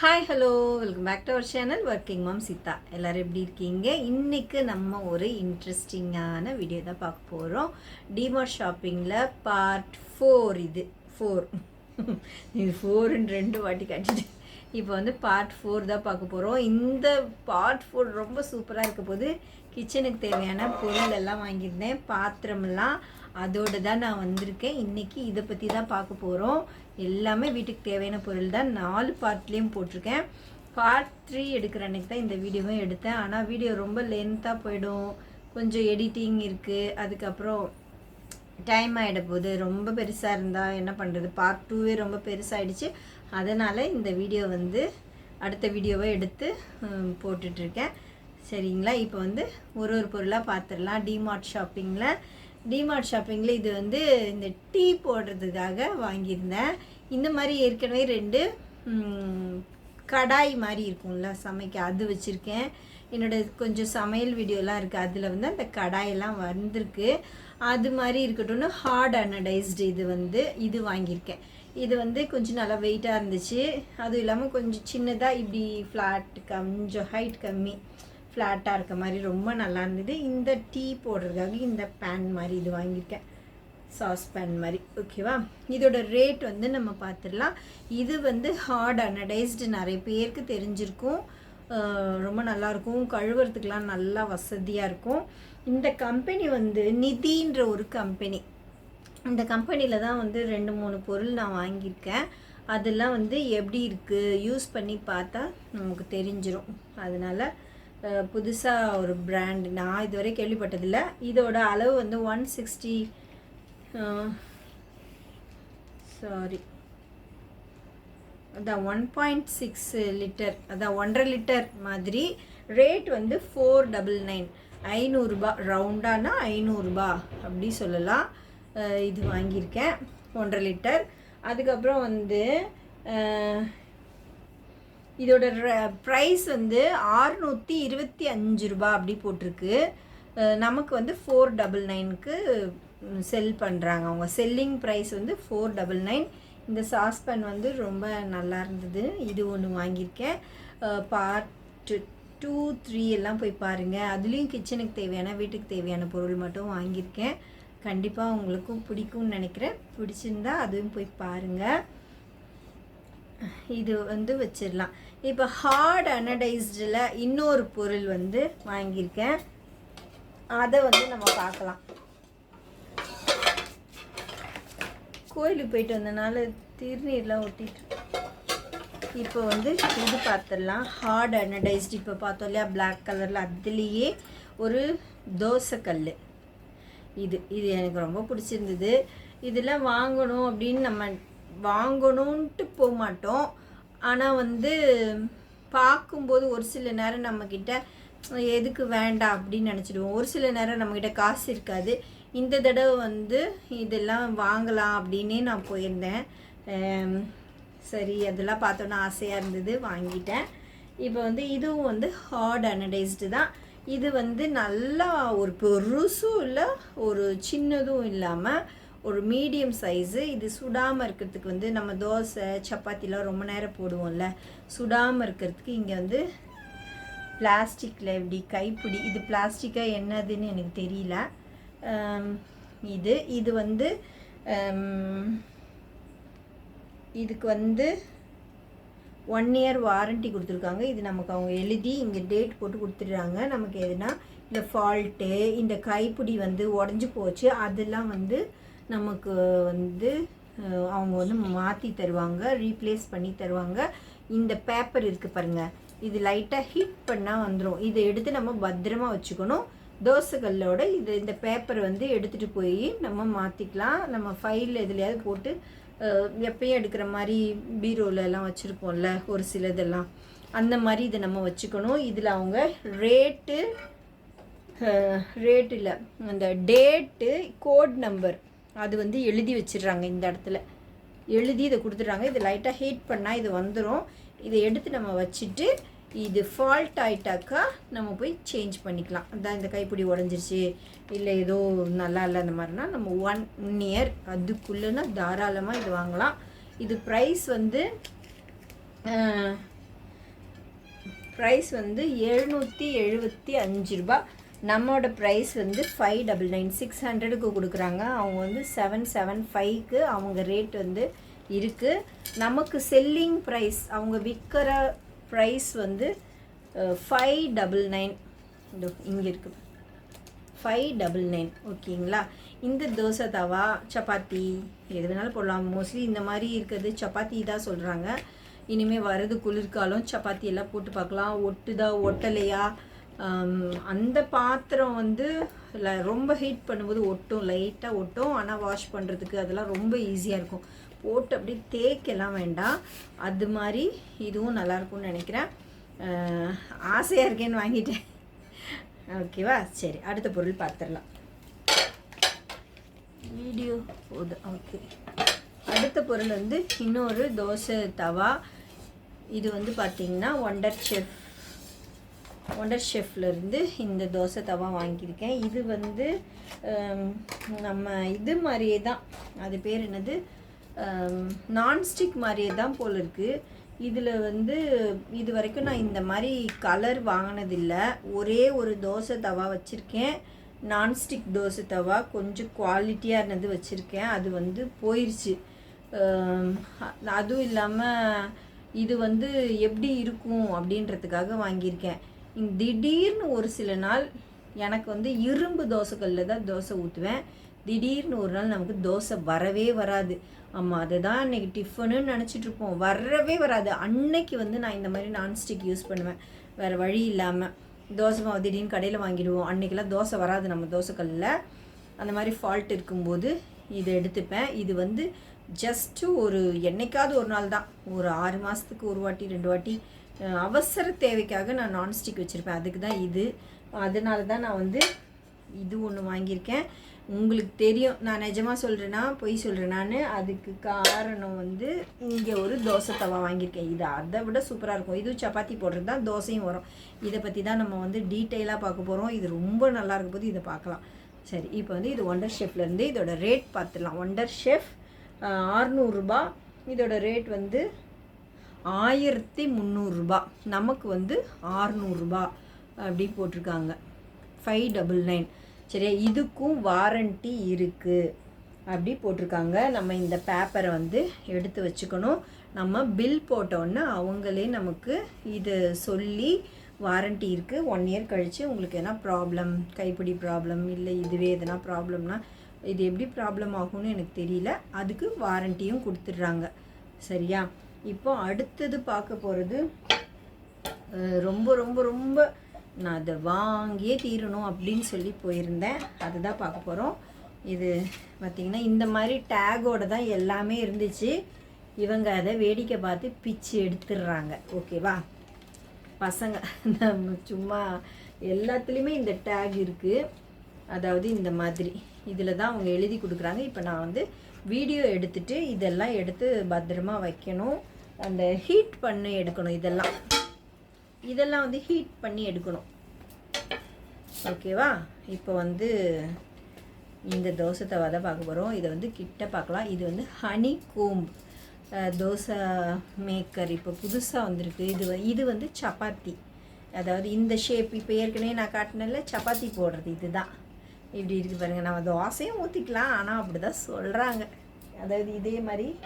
Hi hello welcome back to our channel working mom Sita எல்லோரும் எப்படி இருக்கீங்க? இன்றைக்கு நம்ம ஒரு இன்ட்ரெஸ்டிங்கான வீடியோ தான் பார்க்க போகிறோம் டிமார்ட் ஷாப்பிங்கில் பார்ட் ஃபோர் இது. ஃபோர் இது ஃபோருன்னு ரெண்டு வாட்டி கட்டிட்டு இப்போ வந்து பார்ட் ஃபோர் தான் பார்க்க போகிறோம் இந்த பார்ட் ஃபோர் ரொம்ப சூப்பராக இருக்க போது கிச்சனுக்கு தேவையான பொருள் எல்லாம் வாங்கியிருந்தேன். பாத்திரமெல்லாம் அதோடு தான் நான் வந்திருக்கேன். இன்றைக்கி இதை பற்றி தான் பார்க்க போகிறோம் எல்லாமே வீட்டுக்கு தேவையான பொருள் தான். நாலு பார்ட்லேயும் போட்டிருக்கேன். பார்ட் த்ரீ எடுக்கிற அன்றைக்கி தான் இந்த வீடியோவும் எடுத்தேன். ஆனால் வீடியோ ரொம்ப லென்த்தாக போயிடும். கொஞ்சம் எடிட்டிங் இருக்குது அதுக்கப்புறம் டைம் ஆகிட போகுது. ரொம்ப பெருசாக இருந்தால் என்ன பண்ணுறது பார்ட் டூவே ரொம்ப பெருசாகிடுச்சு அதனால் இந்த வீடியோ வந்து அடுத்த வீடியோவை எடுத்து போட்டுட்ருக்கேன் சரிங்களா? இப்போ வந்து ஒரு ஒரு பொருளாக பார்த்துடலாம் டிமார்ட் ஷாப்பிங்கில் டிமார்ட் ஷாப்பிங்கில் இது வந்து இந்த டீ போடுறதுக்காக வாங்கியிருந்தேன். இந்த மாதிரி ஏற்கனவே ரெண்டு கடாய் மாதிரி இருக்கும்ல சமைக்க அது வச்சுருக்கேன். என்னோட கொஞ்சம் சமையல் வீடியோலாம் இருக்குது அதில் வந்து அந்த கடாயெல்லாம் வந்திருக்கு. அது மாதிரி இருக்கட்டும்னு ஹார்ட் அனடைஸ்டு இது வந்து இது வாங்கியிருக்கேன். இது வந்து கொஞ்சம் நல்லா வெயிட்டாக இருந்துச்சு. அதுவும் இல்லாமல் கொஞ்சம் சின்னதாக இப்படி ஃப்ளாட் கொஞ்சம் ஹைட் கம்மி. ஃப்ளாட்டாக இருக்க மாதிரி ரொம்ப நல்லா இருந்தது. இந்த டீ போடுறதுக்காக இந்த பேன் மாதிரி இது வாங்கியிருக்கேன். சாஸ் பேன் மாதிரி. ஓகேவா இதோட ரேட் வந்து நம்ம பார்த்துடலாம் இது வந்து ஹார்ட் அனடைஸ்டு நிறைய பேருக்கு தெரிஞ்சிருக்கும். ரொம்ப நல்லாயிருக்கும் கழுவுறதுக்கெலாம் நல்லா வசதியாக இருக்கும். இந்த கம்பெனி வந்து நிதின்ற ஒரு கம்பெனி இந்த கம்பெனியில் தான் வந்து ரெண்டு மூணு பொருள் நான் வாங்கியிருக்கேன். அதெல்லாம் வந்து எப்படி இருக்குது யூஸ் பண்ணி பார்த்தா நமக்கு தெரிஞ்சிடும் அதனால் புதுசாக ஒரு பிராண்ட் நான் இதுவரை கேள்விப்பட்டதில்லை. இதோட அளவு வந்து ஒன் சிக்ஸ்டி சாரி அதான் ஒன் பாயிண்ட் சிக்ஸ் லிட்டர் அதான் ஒன்றரை லிட்டர் மாதிரி ரேட் வந்து ஃபோர் டபுள் நைன் ஐநூறுரூபா ரவுண்டானா ஐநூறுரூபா அப்படி சொல்லலாம். இது வாங்கியிருக்கேன் ஒன்றரை லிட்டர் அதுக்கப்புறம் வந்து இதோட ப்ரைஸ் வந்து ஆறுநூற்றி இருபத்தி அஞ்சு ரூபா அப்படி போட்டிருக்கு. நமக்கு வந்து ஃபோர் டபுள் நைனுக்கு செல் பண்ணுறாங்க அவங்க செல்லிங் ப்ரைஸ் வந்து ஃபோர் டபுள் நைன் இந்த சாஸ்பேன் வந்து ரொம்ப நல்லா இருந்தது. இது ஒன்று வாங்கியிருக்கேன். பார்ட் டூ த்ரீ எல்லாம் போய் பாருங்கள் அதுலேயும் கிச்சனுக்கு தேவையான வீட்டுக்கு தேவையான பொருள் மட்டும் வாங்கியிருக்கேன். கண்டிப்பாக உங்களுக்கும் பிடிக்கும்னு நினைக்கிறேன். பிடிச்சிருந்தா அதுவும் போய் பாருங்கள் இது வந்து வச்சிடலாம். இப்போ ஹார்ட் அனடைஸ்டில் இன்னொரு பொருள் வந்து வாங்கியிருக்கேன். அதை வந்து நம்ம பார்க்கலாம். கோயிலுக்கு போயிட்டு வந்தனால திருநீர்லாம் ஒட்டிட்டு இப்போ வந்து இது பார்த்துடலாம் ஹார்ட் அனடைஸ்டு இப்போ பார்த்தோம் இல்லையா? பிளாக் கலரில் அதுலேயே ஒரு தோசைக்கல் இது இது எனக்கு ரொம்ப பிடிச்சிருந்தது. இதெல்லாம் வாங்கணும் அப்படின்னு நம்ம வாங்கணுன்ட்டு போக மாட்டோம். ஆனால் வந்து பார்க்கும்போது ஒரு சில நேரம் நம்மக்கிட்ட எதுக்கு வேண்டாம்? அப்படின்னு நினச்சிடுவோம். ஒரு சில நேரம் நம்மக்கிட்ட காசு இருக்காது. இந்த தடவை வந்து இதெல்லாம் வாங்கலாம் அப்படின்னே நான் போயிருந்தேன். சரி அதெல்லாம் பார்த்தோன்னா ஆசையாக இருந்தது வாங்கிட்டேன். இப்போ வந்து இதுவும் வந்து ஹார்ட் அனடைஸ்டு தான். இது வந்து நல்லா ஒரு பெருசும் இல்லை ஒரு சின்னதும் இல்லாமல் ஒரு மீடியம் சைஸு இது சுடாமல் இருக்கிறதுக்கு வந்து நம்ம தோசை சப்பாத்திலாம் ரொம்ப நேரம் போடுவோம்ல. சுடாமல் இருக்கிறதுக்கு இங்கே வந்து பிளாஸ்டிக்கில் இப்படி கைப்பிடி இது பிளாஸ்டிக்காக என்னதுன்னு எனக்கு தெரியல. இது இது வந்து இதுக்கு வந்து ஒன் இயர் வாரண்டி கொடுத்துருக்காங்க. இது நமக்கு அவங்க எழுதி இங்கே டேட் போட்டு கொடுத்துட்றாங்க. நமக்கு எதுனா இந்த ஃபால்ட்டு இந்த கைப்பிடி வந்து உடஞ்சி போச்சு. அதெல்லாம் வந்து நமக்கு வந்து அவங்க வந்து மாற்றி தருவாங்க ரீப்ளேஸ் பண்ணி தருவாங்க. இந்த பேப்பர் இருக்குது பாருங்கள் இது லைட்டாக ஹீட் பண்ணால் வந்துடும் இதை எடுத்து நம்ம பத்திரமா வச்சுக்கணும். தோசைக்கல்லோட இது இந்த பேப்பர் வந்து எடுத்துகிட்டு போய் நம்ம மாற்றிக்கலாம் நம்ம ஃபைல் எதுலையாவது போட்டு எப்பயும் எடுக்கிற மாதிரி பீரோல எல்லாம் வச்சுருப்போம்ல ஒரு சிலதெல்லாம். அந்த மாதிரி இதை நம்ம வச்சுக்கணும். இதில் அவங்க ரேட்டு ரேட் இல்லை அந்த டேட்டு கோட் நம்பர் அது வந்து எழுதி வச்சிடுறாங்க இந்த இடத்துல. எழுதி இதை கொடுத்துட்றாங்க. இது லைட்டாக ஹீட் பண்ணால் இது வந்துடும் இதை எடுத்து நம்ம வச்சுட்டு இது ஃபால்ட் ஆகிட்டாக்கா நம்ம போய் சேஞ்ச் பண்ணிக்கலாம். அதான் இந்த கைப்பிடி உடஞ்சிருச்சு. இல்லை ஏதோ நல்லா இல்லை அந்த மாதிரினா நம்ம ஒன் இயர் அதுக்குள்ளேனா தாராளமாக இது வாங்கலாம். இது ப்ரைஸ் வந்து ப்ரைஸ் வந்து எழுநூற்றி எழுபத்தி அஞ்சு ரூபா நம்மளோட ப்ரைஸ் வந்து ஃபைவ் டபுள் நைன் சிக்ஸ் ஹண்ட்ரடுக்கு கொடுக்குறாங்க. அவங்க வந்து செவன் செவன் ஃபைவ்க்கு அவங்க ரேட் வந்து இருக்குது நமக்கு செல்லிங் ப்ரைஸ் அவங்க விற்கிற ப்ரைஸ் வந்து ஃபைவ் டபுள் நைன் இங்கே இருக்குது ஃபைவ் டபுள் நைன் ஓகேங்களா? இந்த தோசை தவா சப்பாத்தி எது வேணாலும் போடலாம். மோஸ்ட்லி இந்த மாதிரி இருக்கிறது சப்பாத்தி தான் சொல்கிறாங்க இனிமேல் வர்றது குளிர்காலம் சப்பாத்தி எல்லாம் போட்டு பார்க்கலாம். ஒட்டுதா ஒட்டலையா? அந்த பாத்திரம் வந்து ரொம்ப ஹீட் பண்ணும்போது ஒட்டும் லைட்டாக ஒட்டும். ஆனால் வாஷ் பண்ணுறதுக்கு அதெல்லாம் ரொம்ப ஈஸியாக இருக்கும். போட்டு அப்படியே தேய்க்கலாம் வேண்டாம். அது மாதிரி இதுவும் நல்லாயிருக்கும்னு நினைக்கிறேன். ஆசையாக இருக்கேன்னு வாங்கிட்டேன். ஓகேவா சரி அடுத்த பொருள் பார்த்துடலாம் வீடியோ போதும். ஓகே அடுத்த பொருள் வந்து இன்னொரு தோசை தவா. இது வந்து பார்த்திங்கன்னா ஒண்டர் செஃப் ஒண்டர் ஷெஃப்லேருந்து இந்த தோசை தவா வாங்கியிருக்கேன். இது வந்து நம்ம இது மாதிரியே தான். அது பேர் என்னது? நான்ஸ்டிக் மாதிரியே தான் போல் இருக்குது இதில் வந்து இது வரைக்கும் நான் இந்த மாதிரி கலர் வாங்கினதில்லை. ஒரே ஒரு தோசை தவா வச்சுருக்கேன். நான்ஸ்டிக் தோசை தவா. கொஞ்சம் குவாலிட்டியாக இருந்தது வச்சுருக்கேன். அது வந்து போயிடுச்சு அதுவும் இல்லாமல் இது வந்து எப்படி இருக்கும் அப்படின்றதுக்காக வாங்கியிருக்கேன். திடீர்னு ஒரு சில நாள் எனக்கு வந்து இரும்பு தோசைக்கல்லில் தான் தோசை ஊற்றுவேன் திடீர்னு ஒரு நாள் நமக்கு தோசை வரவே வராது. ஆமாம் அதை தான் அன்றைக்கி டிஃபனுன்னு நினச்சிட்ருப்போம் வரவே வராது. அன்னைக்கு வந்து நான் இந்த மாதிரி நான்ஸ்டிக் யூஸ் பண்ணுவேன். வேறு வழி இல்லாமல் தோசை மாவு திடீர்னு கடையில் வாங்கிடுவோம். அன்னைக்கெல்லாம் தோசை வராது நம்ம தோசைக்கல்லில் அந்த மாதிரி ஃபால்ட் இருக்கும்போது இதை எடுத்துப்பேன். இது வந்து ஜஸ்ட்டு ஒரு என்னைக்காவது ஒரு நாள் தான். ஒரு ஆறு மாதத்துக்கு ஒரு வாட்டி ரெண்டு வாட்டி அவசர தேவைக்காக நான் நான்ஸ்டிக் வச்சுருப்பேன். அதுக்கு தான் இது. அதனால தான் நான் வந்து இது ஒன்று வாங்கியிருக்கேன். உங்களுக்கு தெரியும் நான் நிஜமாக சொல்கிறேன்னா பொய் சொல்கிறேன் நான் அதுக்கு காரணம் வந்து இங்கே ஒரு தோசை தவா வாங்கியிருக்கேன். இது அதை விட சூப்பராக இருக்கும். இது சப்பாத்தி போடுறது தான் தோசையும் வரும். இதை பற்றி தான் நம்ம வந்து டீட்டெயிலாக பார்க்க போகிறோம் இது ரொம்ப நல்லா இருக்கும் போது இதை பார்க்கலாம். சரி இப்போ வந்து இது ஒண்டர் ஷெஃப்லேருந்து இதோட ரேட் பார்த்துடலாம். ஒண்டர் ஷெஃப் ஆறுநூறுபா இதோட ரேட் வந்து ஆயிரத்தி முந்நூறுரூபா நமக்கு வந்து ஆறுநூறுபா அப்படி போட்டிருக்காங்க. ஃபைவ் டபுள் நைன் சரியா? இதுக்கும் வாரண்ட்டி இருக்குது அப்படி போட்டிருக்காங்க. நம்ம இந்த பேப்பரை வந்து எடுத்து வச்சுக்கணும். நம்ம பில் போட்டோன்னே அவங்களே நமக்கு இது சொல்லி வாரண்ட்டி இருக்குது ஒன் இயர் கழித்து உங்களுக்கு எதனா ப்ராப்ளம் கைப்பிடி ப்ராப்ளம் இல்லை இதுவே எதனா ப்ராப்ளம்னா இது எப்படி ப்ராப்ளம் ஆகும்னு எனக்கு தெரியல. அதுக்கு வாரண்ட்டியும் கொடுத்துட்றாங்க. சரியா? இப்போ அடுத்தது பார்க்க போகிறது ரொம்ப ரொம்ப ரொம்ப நான் அதை வாங்கியே தீரணும் அப்படின்னு சொல்லி போயிருந்தேன். அதுதான் பார்க்க போகிறோம் இது பார்த்திங்கன்னா இந்த மாதிரி டேகோட தான் எல்லாமே இருந்துச்சு. இவங்க அதை வேடிக்கை பார்த்து பிச்சு எடுத்துடுறாங்க. ஓகேவா பசங்க நம்ம சும்மா எல்லாத்துலேயுமே இந்த டேக் இருக்குது அதாவது இந்த மாதிரி. இதில் தான் அவங்க எழுதி கொடுக்குறாங்க. இப்போ நான் வந்து வீடியோ எடுத்துட்டு இதெல்லாம் எடுத்து பத்திரமா வைக்கணும். அந்த ஹீட் பண்ணி எடுக்கணும் இதெல்லாம். இதெல்லாம் வந்து ஹீட் பண்ணி எடுக்கணும். ஓகேவா இப்போ வந்து இந்த தோசை தவா தான் பார்க்க போகிறோம் இதை வந்து கிட்ட பார்க்கலாம். இது வந்து ஹனி கோம்ப் தோசை மேக்கர் இப்போ புதுசாக வந்திருக்கு. இது வ- இது வந்து சப்பாத்தி. அதாவது இந்த ஷேப் இப்போ ஏற்கனவே நான் காட்டினல சப்பாத்தி போடுறது இதுதான். இப்படி இருக்குது பாருங்கள் நம்ம தோசையும் ஊற்றிக்கலாம் ஆனால் அப்படி தான் சொல்கிறாங்க அதாவது இதே மாதிரி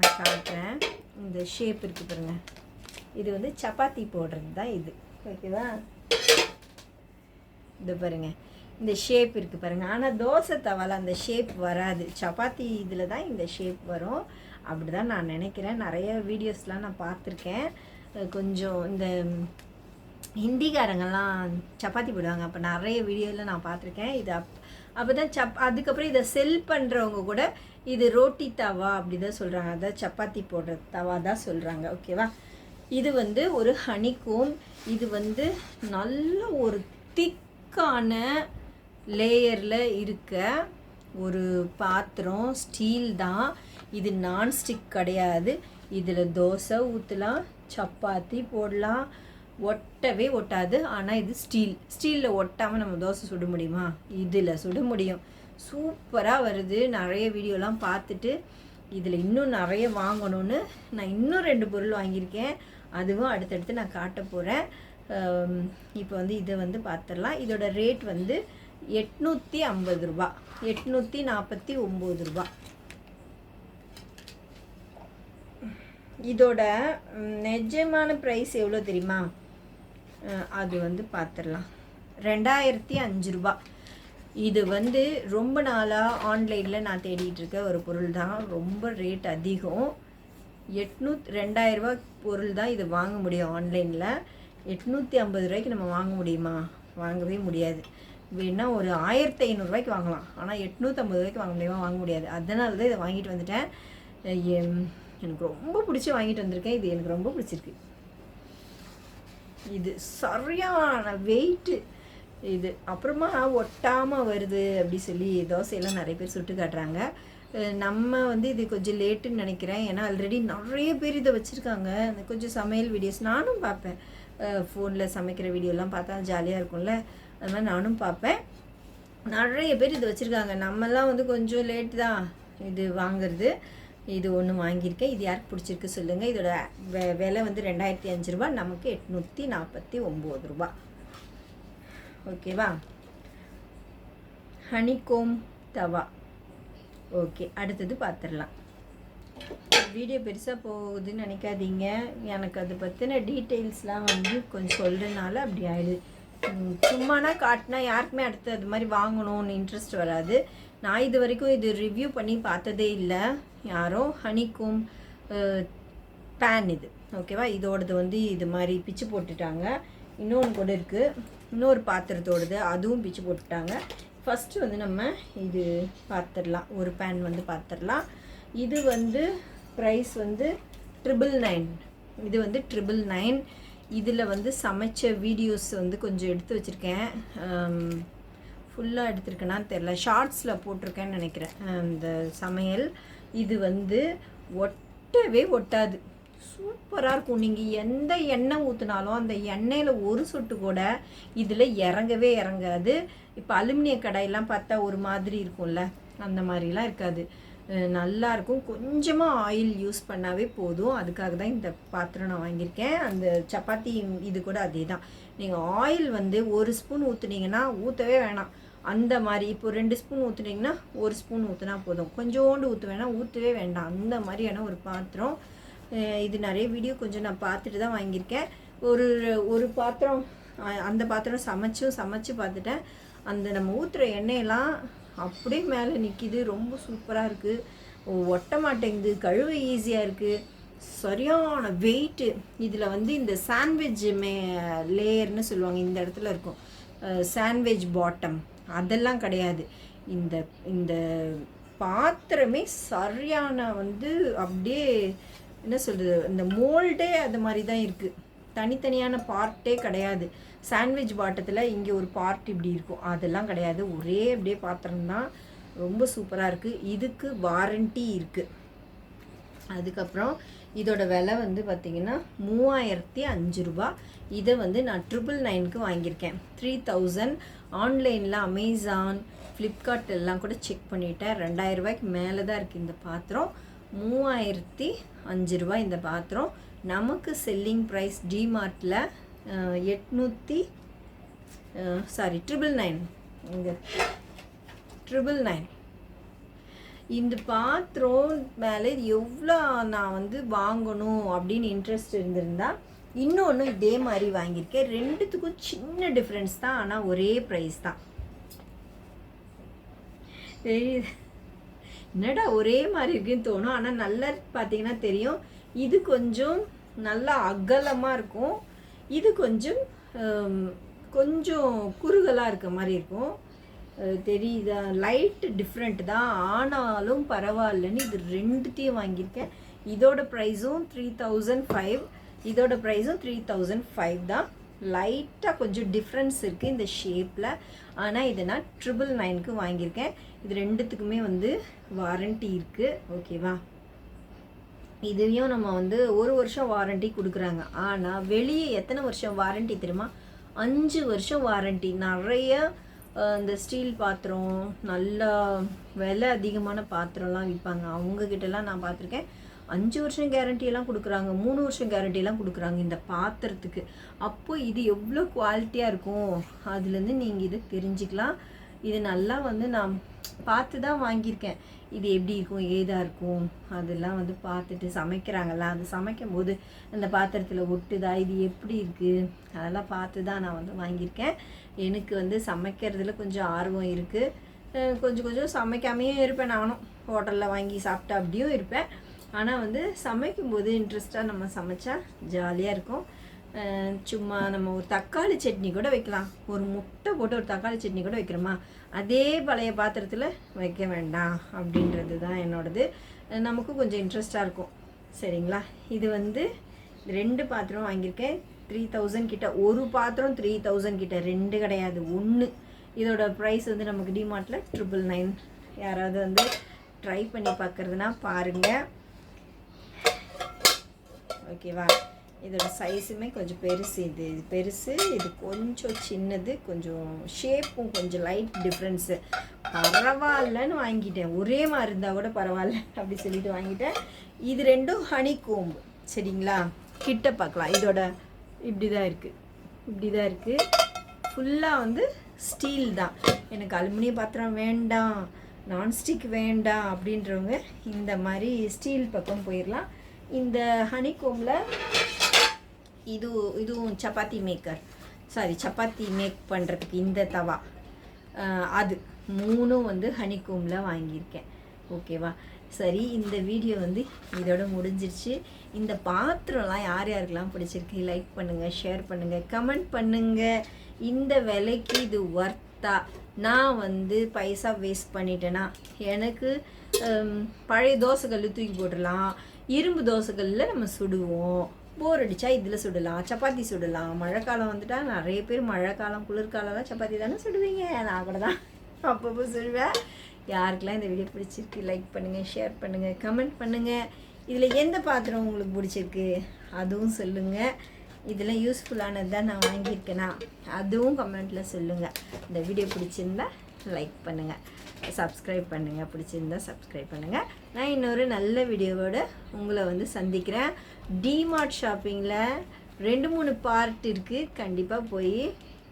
நான் காட்டுறேன். இந்த ஷேப் இருக்குது பாருங்கள் இது வந்து சப்பாத்தி போடுறது தான் இது ஓகேவா இது பாருங்க. இந்த ஷேப் இருக்குது பாருங்க. ஆனால் தோசை தவால அந்த ஷேப் வராது. சப்பாத்தி இதில் தான் இந்த ஷேப் வரும். அப்படி தான் நான் நினைக்கிறேன். நிறைய வீடியோஸ்லாம் நான் பார்த்துருக்கேன். கொஞ்சம் இந்த ஹிந்திக்காரங்கெல்லாம் சப்பாத்தி போடுவாங்க. அப்போ நிறைய வீடியோவில் நான் பார்த்துருக்கேன். இது அப் அப்போ தான் சப் அதுக்கப்புறம் இதை செல் பண்ணுறவங்க கூட இது ரோட்டி தவா அப்படி தான் சொல்கிறாங்க அதான் சப்பாத்தி போடுற தவா தான் சொல்கிறாங்க ஓகேவா இது வந்து ஒரு ஹனிகோம் இது வந்து நல்ல ஒரு திக்கான லேயரில் இருக்க ஒரு பாத்திரம் ஸ்டீல் தான். இது நான்ஸ்டிக் கிடையாது. இதில் தோசை ஊற்றலாம் சப்பாத்தி போடலாம். ஒட்டவே ஒட்டாது ஆனால் இது ஸ்டீல் ஸ்டீலில் ஒட்டாமல் நம்ம தோசை சுட முடியுமா? இதில் சுட முடியும். சூப்பராக வருது. நிறைய வீடியோலாம் பார்த்துட்டு இதில் இன்னும் நிறைய வாங்கணும்னு நான் இன்னும் ரெண்டு பொருள் வாங்கியிருக்கேன். அதுவும் அடுத்தடுத்து நான் காட்ட போகிறேன் இப்போ வந்து இதை வந்து பார்த்துடலாம் இதோட ரேட் வந்து எட்நூற்றி ஐம்பது ரூபா. எட்நூற்றி நாற்பத்தி ஒம்பது ரூபா. இதோட நிஜமான ப்ரைஸ் எவ்வளோ தெரியுமா? அது வந்து பார்த்துடலாம் ரெண்டாயிரத்தி அஞ்சு ரூபா. இது வந்து ரொம்ப நாளாக ஆன்லைனில் நான் தேடிட்டு இருக்க ஒரு பொருள் தான். ரொம்ப ரேட் அதிகம். எட்நூத் ரெண்டாயிரரூபா பொருள் தான் இது வாங்க முடியும் ஆன்லைனில். எட்நூற்றி ஐம்பது ரூபாய்க்கு நம்ம வாங்க முடியுமா? வாங்கவே முடியாது. வேணா ஒரு ஆயிரத்தி ஐநூறுரூவாய்க்கு வாங்கலாம். ஆனால் எட்நூற்றம்பது ரூபாய்க்கு வாங்க முடியுமா? வாங்க முடியாது. அதனால தான் இதை வாங்கிட்டு வந்துட்டேன். எனக்கு ரொம்ப பிடிச்சி வாங்கிட்டு வந்திருக்கேன். இது எனக்கு ரொம்ப பிடிச்சிருக்கு. இது சரியான வெயிட்டு இது அப்புறமா ஒட்டாமல் வருது அப்படி சொல்லி தோசையெல்லாம் நிறைய பேர் சுட்டு காட்டுறாங்க. நம்ம வந்து இது கொஞ்சம் லேட்டுன்னு நினைக்கிறேன். ஏன்னா ஆல்ரெடி நிறைய பேர் இதை வச்சுருக்காங்க. அந்த கொஞ்சம் சமையல் வீடியோஸ் நானும் பார்ப்பேன். ஃபோனில் சமைக்கிற வீடியோலாம் பார்த்தா ஜாலியாக இருக்கும்ல. அது மாதிரி நானும் பார்ப்பேன். நிறைய பேர் இது வச்சுருக்காங்க. நம்மலாம் வந்து கொஞ்சம் லேட் தான் இது வாங்குறது. இது ஒன்று வாங்கியிருக்கேன். இது யாருக்கு பிடிச்சிருக்கு சொல்லுங்கள் இதோட வெ விலை வந்து ரெண்டாயிரத்தி அஞ்சு ரூபா. நமக்கு எட்நூற்றி நாற்பத்தி ஒம்பது ரூபா. ஓகேவா? ஹனிகோம் தவா. ஓகே அடுத்தது பார்த்துடலாம் வீடியோ பெருசாக போகுதுன்னு நினைக்காதீங்க. எனக்கு அதை பற்றின டீட்டெயில்ஸ்லாம் வந்து கொஞ்சம் சொல்கிறனால அப்படி ஆயிடுது. சும்மானா காட்டினா யாருக்குமே அடுத்து அது மாதிரி வாங்கணும்னு இன்ட்ரெஸ்ட் வராது. நான் இது வரைக்கும் இது ரிவ்யூ பண்ணி பார்த்ததே இல்லை. யாரோ ஹனிக்கும் பேன் இது. ஓகேவா? இதோடது வந்து இது மாதிரி பிச்சு போட்டுட்டாங்க. இன்னொன்று கூட இருக்குது இன்னொரு பாத்திரத்தோடது அதுவும் பிச்சு போட்டுட்டாங்க. ஃபஸ்ட்டு வந்து நம்ம இது பார்த்துடலாம் ஒரு பேன் வந்து பார்த்துடலாம் இது வந்து ப்ரைஸ் வந்து ட்ரிபிள் நைன் இது வந்து ட்ரிபிள் நைன் இதில் வந்து சமைச்ச வீடியோஸ் வந்து கொஞ்சம் எடுத்து வச்சுருக்கேன். ஃபுல்லாக எடுத்திருக்கேன்னா தெரில ஷார்ட்ஸில் போட்டிருக்கேன்னு நினைக்கிறேன். அந்த சமையல். இது வந்து ஒட்டவே ஒட்டாது. சூப்பராக இருக்கும். நீங்கள் எந்த எண்ணெய் ஊற்றினாலும் அந்த எண்ணெயில் ஒரு சொட்டு கூட இதில் இறங்கவே இறங்காது. இப்போ அலுமினிய கடாயெல்லாம் பார்த்தா ஒரு மாதிரி இருக்கும்ல. அந்த மாதிரிலாம் இருக்காது. நல்லாயிருக்கும் நல்லா இருக்கும். கொஞ்சமாக ஆயில் யூஸ் பண்ணாவே போதும். அதுக்காக தான் இந்த பாத்திரம் நான் வாங்கியிருக்கேன். அந்த சப்பாத்தி இது கூட அதே தான் நீங்கள் ஆயில் வந்து ஒரு ஸ்பூன் ஊற்றுனீங்கன்னா ஊற்றவே வேணாம். அந்த மாதிரி இப்போ ரெண்டு ஸ்பூன் ஊற்றுனீங்கன்னா ஒரு ஸ்பூன் ஊற்றினா போதும். கொஞ்சோண்டு ஊற்று வேணால் ஊற்றவே வேண்டாம். அந்த மாதிரியான ஒரு பாத்திரம். இது நிறைய வீடியோ கொஞ்சம் நான் பார்த்துட்டு தான் வாங்கியிருக்கேன். ஒரு ஒரு பாத்திரம் அந்த பாத்திரம் சமைச்சும் சமைச்சு பார்த்துட்டேன். அந்த நம்ம ஊற்றுற எண்ணெயெல்லாம் அப்படியே மேலே நிற்கிது ரொம்ப சூப்பராக இருக்குது ஒட்ட மாட்டேங்குது. கழுவ ஈஸியாக இருக்குது சரியான வெயிட்டு இதில் வந்து இந்த சாண்ட்விச் மே லேயர்னு சொல்லுவாங்க. இந்த இடத்துல இருக்கும். சாண்ட்விச் பாட்டம் அதெல்லாம் கிடையாது. இந்த இந்த பாத்திரமே சரியான வந்து அப்படியே என்ன சொல்கிறது இந்த மோல்டே அது மாதிரி தான் இருக்குது தனித்தனியான பார்ட்டே கிடையாது. சாண்ட்விச் பாட்டத்தில் இங்கே ஒரு பார்ட் இப்படி இருக்கும். அதெல்லாம் கிடையாது. ஒரே அப்படியே பாத்திரம் தான். ரொம்ப சூப்பராக இருக்குது இதுக்கு வாரண்ட்டி இருக்குது அதுக்கப்புறம் இதோட விலை வந்து பார்த்திங்கன்னா மூவாயிரத்தி அஞ்சு ரூபா. இதை வந்து நான் ட்ரிபிள் நைனுக்கு வாங்கியிருக்கேன். த்ரீ தௌசண்ட் ஆன்லைனில் அமேசான் ஃப்ளிப்கார்ட் எல்லாம் கூட செக் பண்ணிட்டேன். ரெண்டாயிரம் ரூபாய்க்கு மேலே தான் இருக்குது இந்த பாத்திரம். மூவாயிரத்தி அஞ்சு ரூபா இந்த பாத்திரம். நமக்கு செல்லிங் ப்ரைஸ் டிமார்ட்டில் எட்நூற்றி சாரி ட்ரிபிள் நைன் இங்கே ட்ரிபிள் நைன் இந்த பாத்திரம் மேலே எவ்வளோ நான் வந்து வாங்கணும் அப்படின்னு இன்ட்ரெஸ்ட் இருந்திருந்தா இன்னொன்று இதே மாதிரி வாங்கியிருக்கேன். ரெண்டுத்துக்கும் சின்ன டிஃப்ரென்ஸ் தான் ஆனால் ஒரே ப்ரைஸ் தான். என்னடா ஒரே மாதிரி இருக்குன்னு தோணும். ஆனால் நல்லா பார்த்தீங்கன்னா தெரியும். இது கொஞ்சம் நல்லா அகலமாக இருக்கும். இது கொஞ்சம் ஹம், கொஞ்சம் குறுகலாக இருக்க மாதிரி இருக்கும். தெரியுதா? லைட் டிஃப்ரெண்ட் தான். ஆனாலும் பரவாயில்லன்னு இது ரெண்டுத்தையும் வாங்கியிருக்கேன். இதோட ப்ரைஸும் த்ரீ தௌசண்ட் ஃபைவ் இதோட ப்ரைஸும் த்ரீ தௌசண்ட் ஃபைவ் தான். லைட்டாக கொஞ்சம் டிஃப்ரென்ஸ் இருக்குது இந்த ஷேப்பில் ஆனால் இதை நான் ட்ரிபிள் நைனுக்கு வாங்கியிருக்கேன். இது ரெண்டுத்துக்குமே வந்து வாரண்ட்டி இருக்குது ஓகேவா இதையும் நம்ம வந்து ஒரு வருஷம் வாரண்டி கொடுக்குறாங்க. ஆனால் வெளியே எத்தனை வருஷம் வாரண்டி தெரியுமா? அஞ்சு வருஷம் வாரண்டி நிறைய இந்த ஸ்டீல் பாத்திரம் நல்லா விலை அதிகமான பாத்திரம்லாம் விற்பாங்க. அவங்கக்கிட்டலாம் நான் பார்த்துருக்கேன். அஞ்சு வருஷம் கேரண்டியெல்லாம் கொடுக்குறாங்க. மூணு வருஷம் கேரண்டியெல்லாம் கொடுக்குறாங்க இந்த பாத்திரத்துக்கு. அப்போது இது எவ்வளோ குவாலிட்டியாக இருக்கும்? அதுலேருந்து நீங்கள் இதை தெரிஞ்சுக்கலாம். இது நல்லா வந்து நான் பார்த்து தான் வாங்கியிருக்கேன். இது எப்படி இருக்கும் ஏதாக இருக்கும்? அதெல்லாம் வந்து பார்த்துட்டு சமைக்கிறாங்கல்ல அது சமைக்கும் போது அந்த பாத்திரத்தில் ஒட்டுதா? இது எப்படி இருக்குது அதெல்லாம் பார்த்து தான் நான் வந்து வாங்கியிருக்கேன். எனக்கு வந்து சமைக்கிறதுல கொஞ்சம் ஆர்வம் இருக்குது கொஞ்சம் கொஞ்சம் சமைக்காமையும் இருப்பேன் நானும். ஹோட்டலில் வாங்கி சாப்பிட்டா அப்படியும் இருப்பேன். ஆனால் வந்து சமைக்கும்போது இன்ட்ரெஸ்ட்டாக நம்ம சமைச்சா ஜாலியாக இருக்கும். சும்மா நம்ம ஒரு தக்காளி சட்னி கூட வைக்கலாம். ஒரு முட்டை போட்டு ஒரு தக்காளி சட்னி கூட வைக்கிறோமா? அதே பழைய பாத்திரத்தில் வைக்க வேண்டாம் அப்படின்றது தான் என்னோடது. நமக்கு கொஞ்சம் இன்ட்ரெஸ்டாக இருக்கும். சரிங்களா? இது வந்து ரெண்டு பாத்திரம் வாங்கியிருக்கேன். த்ரீ தௌசண்ட் கிட்ட ஒரு பாத்திரம் த்ரீ தௌசண்ட் கிட்ட. ரெண்டு கிடையாது ஒன்று இதோட ப்ரைஸ் வந்து நமக்கு டிமார்ட்டில் ட்ரிபிள் நைன் யாராவது வந்து ட்ரை பண்ணி பார்க்குறதுனா பாருங்கள் ஓகேவா இதோட சைஸுமே கொஞ்சம் பெருசு இது இது பெருசு இது கொஞ்சம் சின்னது கொஞ்சம் ஷேப்பும் கொஞ்சம் லைட் டிஃப்ரென்ஸு பரவாயில்லன்னு வாங்கிட்டேன். ஒரே மாதிரி இருந்தால் கூட பரவாயில்ல அப்படி சொல்லிட்டு வாங்கிட்டேன். இது ரெண்டும் ஹனி கோம்பு சரிங்களா? கிட்ட பார்க்கலாம். இதோட இப்படி தான் இருக்குது இப்படி தான் இருக்குது ஃபுல்லாக வந்து ஸ்டீல் தான். எனக்கு அலுமினிய பாத்திரம் வேண்டாம் நான்ஸ்டிக் வேண்டாம் அப்படின்றவங்க இந்த மாதிரி ஸ்டீல் பக்கம் போயிடலாம் இந்த ஹனிகோமில் இது இதுவும் chapati maker sorry chapati make பண்ணுறதுக்கு இந்த தவா. அது. மூணும் வந்து ஹனிகூமில் வாங்கியிருக்கேன். ஓகேவா சரி இந்த வீடியோ வந்து இதோட முடிஞ்சிருச்சு. இந்த பாத்திரம்லாம் யார் யாருக்கெல்லாம் பிடிச்சிருக்கு லைக் பண்ணுங்கள் ஷேர் பண்ணுங்கள் கமெண்ட் பண்ணுங்கள் இந்த விலைக்கு இது ஒர்த்தா நான் வந்து பைசா வேஸ்ட் பண்ணிட்டேன்னா எனக்கு பழைய தோசைக்கல் தூக்கி போட்டுடலாம். இரும்பு தோசைக்கல்லில் நம்ம சுடுவோம். போர் அடித்தா இதில் சுடலாம் சப்பாத்தி சுடலாம். மழைக்காலம் வந்துட்டா நிறைய பேர் மழைக்காலம் குளிர்காலம்லாம் சப்பாத்தி தானே சுடுவீங்க. நான் கூட தான் அப்பப்போ சொல்லுவேன் யாருக்கெல்லாம் இந்த வீடியோ பிடிச்சிருக்கு லைக் பண்ணுங்கள் ஷேர் பண்ணுங்கள் கமெண்ட் பண்ணுங்கள் இதில் எந்த பாத்திரம் உங்களுக்கு பிடிச்சிருக்கு? அதுவும் சொல்லுங்கள் இதெல்லாம் யூஸ்ஃபுல்லானது தான் நான் வாங்கியிருக்கேனா அதுவும் கமெண்ட்டில் சொல்லுங்கள் இந்த வீடியோ பிடிச்சிருந்தா லைக் பண்ணுங்கள் சப்ஸ்கிரைப் பண்ணுங்கள் பிடிச்சிருந்தா சப்ஸ்கிரைப் பண்ணுங்கள் நான் இன்னொரு நல்ல வீடியோவோட உங்களை வந்து சந்திக்கிறேன். டிமார்ட் ஷாப்பிங்கில் ரெண்டு மூணு பார்ட் இருக்குது கண்டிப்பாக போய்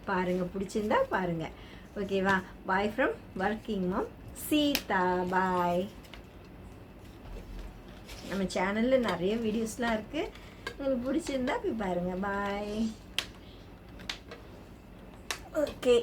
பாருங்கள் பிடிச்சிருந்தா பாருங்கள் ஓகேவா bye from working mom Sita bye நம்ம சேனலில் நிறைய வீடியோஸ்லாம் இருக்குது உங்களுக்கு பிடிச்சிருந்தா போய் பாருங்கள் பாய் ஓகே